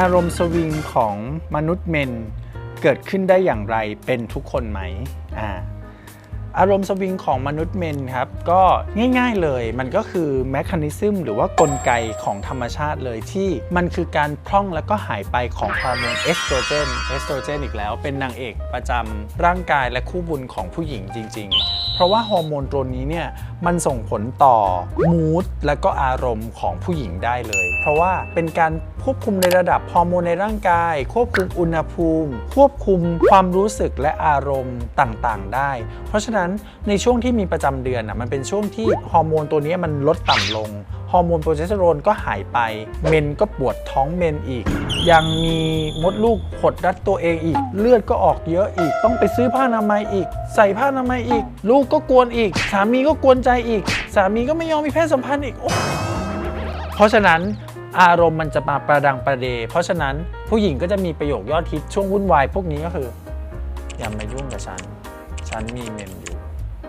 อารมณ์สวิงของมนุษย์เมนเกิดขึ้นได้อย่างไรเป็นทุกคนไหมอ่าอารมณ์สวิงของมนุษย์เมนครับก็ง่ายๆเลยมันก็คือแมคานิซึมหรือว่ากลไกของธรรมชาติเลยที่มันคือการพร่องแล้วก็หายไปของฮอร์โมนเอสโตรเจนเอสโตรเจนอีกแล้วเป็นนางเอกประจำร่างกายและคู่บุญของผู้หญิงจริง ๆ เพราะว่าฮอร์โมนตัวนี้เนี่ยมันส่งผลต่อมูดและก็อารมณ์ของผู้หญิงได้เลย เพราะว่าเป็นการควบคุมในระดับฮอร์โมนในร่างกาย ควบคุมอุณหภูมิ ควบคุมความรู้สึกและอารมณ์ต่างๆ ได้ เพราะฉะนั้นในช่วงที่มีประจำเดือนอะมันเป็นช่วงที่ฮอร์โมนตัวนี้มันลดต่ำลงฮอร์โมนโปรเจสเตอโรนก็หายไป เมนก็ปวดท้องเมนอีก ยังมีมดลูกหดรัดตัวเองอีก เลือดก็ออกเยอะอีก ต้องไปซื้อผ้าอนามัยอีก ใส่ผ้าอนามัยอีก ลูกก็กวนอีก สามีก็กวนใจอีก สามีก็ไม่ยอมมีเพศสัมพันธ์อีกอเพราะฉะนั้นอารมณ์มันจะมาประดังประเด เพราะฉะนั้นผู้หญิงก็จะมีประโยคยอดฮิตช่วงวุ่นวายพวกนี้ก็คือ อย่ามายุ่งกับฉัน ฉันมีเมนอยู่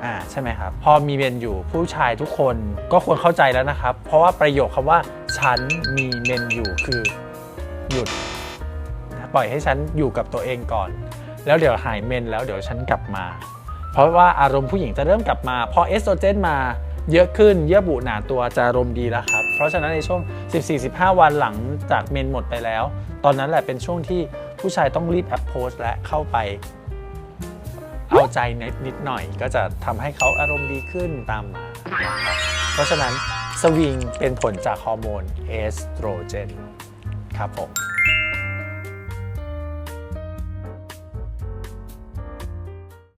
อ่าใช่ไหมครับ พอมีเมนอยู่ผู้ชายทุกคนก็ควรเข้าใจแล้วนะครับ เพราะว่าประโยคคำว่าฉันมีเมนอยู่คือหยุด ปล่อยให้ฉันอยู่กับตัวเองก่อน แล้วเดี๋ยวหายเมนแล้วเดี๋ยวฉันกลับมา เพราะว่าอารมณ์ผู้หญิงจะเริ่มกลับมาพอเอสโตรเจนมาเยอะขึ้นเยื่อบุหนาตัวจะอารมณ์ดีแล้วครับ เพราะฉะนั้นในช่วง 14-15 วันหลังจากเมนหมดไปแล้ว ตอนนั้นแหละเป็นช่วงที่ผู้ชายต้องรีบแอปโพสและเข้าไป เอาใจนิดนิดหน่อย ก็จะทำให้เขาอารมณ์ดีขึ้นตามมา เพราะฉะนั้นสวิงเป็นผลจากฮอร์โมนเอสโตรเจนครับผม